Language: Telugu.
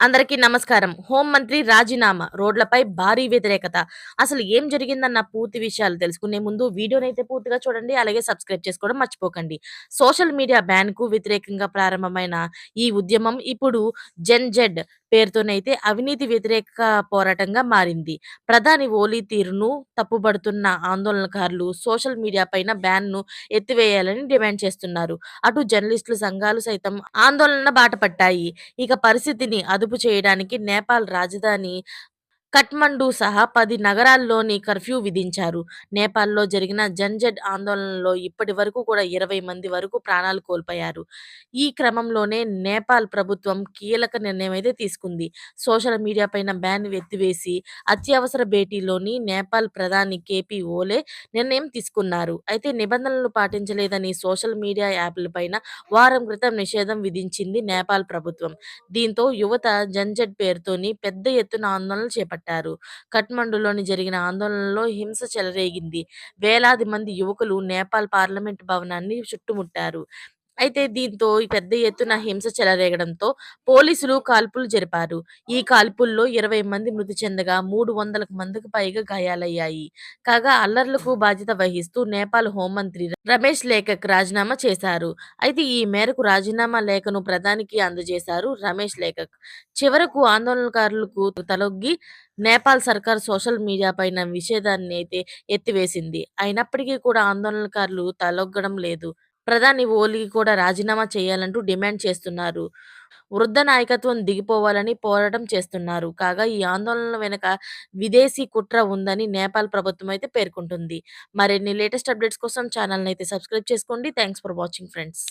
అందరికీ నమస్కారం. హోంమంత్రి రాజీనామా, రోడ్లపై భారీ వ్యతిరేకత. అసలు ఏం జరిగిందన్న పూర్తి విషయాలు తెలుసుకునే ముందు వీడియోనైతే పూర్తిగా చూడండి. అలాగే సబ్స్క్రైబ్ చేసుకోవడం మర్చిపోకండి. సోషల్ మీడియా బ్యాన్కు వ్యతిరేకంగా ప్రారంభమైన ఈ ఉద్యమం ఇప్పుడు జెన్ జెడ్ పేరుతోనైతే అవినీతి వ్యతిరేక పోరాటంగా మారింది. ప్రధాని ఓలీ తీరును తప్పుబడుతున్న ఆందోళనకారులు సోషల్ మీడియా పైన బ్యాన్ను ఎత్తివేయాలని డిమాండ్ చేస్తున్నారు. అటు జర్నలిస్టులు సంఘాలు సైతం ఆందోళన బాట పట్టాయి. ఇక పరిస్థితిని అదు అదుపు చేయడానికి నేపాల్ రాజధాని కట్మండు సహా పది నగరాల్లోని కర్ఫ్యూ విధించారు. నేపాల్‌లో జరిగిన జన్‌జెడ్ ఆందోళనలో ఇప్పటి వరకు కూడా 20 మంది వరకు ప్రాణాలు కోల్పోయారు. ఈ క్రమంలోనే నేపాల్ ప్రభుత్వం కీలక నిర్ణయం అయితే తీసుకుంది. సోషల్ మీడియా పైన బ్యాన్ ఎత్తివేసి అత్యవసర భేటీలోని నేపాల్ ప్రధాని కేపీ ఓలే నిర్ణయం తీసుకున్నారు. అయితే నిబంధనలు పాటించలేదని సోషల్ మీడియా యాప్‌లపైన వారం క్రితం నిషేధం విధించింది నేపాల్ ప్రభుత్వం. దీంతో యువత జన్‌జెడ్ పేరుతోని పెద్ద ఎత్తున ఆందోళనలు చేపట్టారు. కఠ్మండులోని జరిగిన ఆందోళనలో హింస చెలరేగింది. వేలాది మంది యువకులు నేపాల్ పార్లమెంట్ భవనాన్ని చుట్టుముట్టారు. అయితే దీంతో పెద్ద ఎత్తున హింస చెలరేగడంతో పోలీసులు కాల్పులు జరిపారు. ఈ కాల్పుల్లో 20 మంది మృతి చెందగా 300 మందికి పైగా గాయాలయ్యాయి. కాగా అల్లర్లకు బాధ్యత వహిస్తూ నేపాల్ హోంమంత్రి రమేష్ లేఖక్ రాజీనామా చేశారు. అయితే ఈ మేరకు రాజీనామా లేఖను ప్రధానికి అందజేశారు రమేష్ లేఖక్. చివరకు ఆందోళనకారులకు తలొగ్గి నేపాల్ సర్కార్ సోషల్ మీడియా పైన నిషేధాన్నైతే ఎత్తివేసింది. అయినప్పటికీ కూడా ఆందోళనకారులు తలొగ్గడం లేదు. ప్రధాని ఓలీ కూడా రాజీనామా చేయాలంటూ డిమాండ్ చేస్తున్నారు. వృద్ధ నాయకత్వం దిగిపోవాలని పోరాటం చేస్తున్నారు. కాగా ఈ ఆందోళనల వెనుక విదేశీ కుట్ర ఉందని నేపాల్ ప్రభుత్వం అయితే పేర్కొంటుంది. మరిన్ని లేటెస్ట్ అప్డేట్స్ కోసం ఛానెల్‌నైతే సబ్స్క్రైబ్ చేసుకోండి. Thanks for watching friends.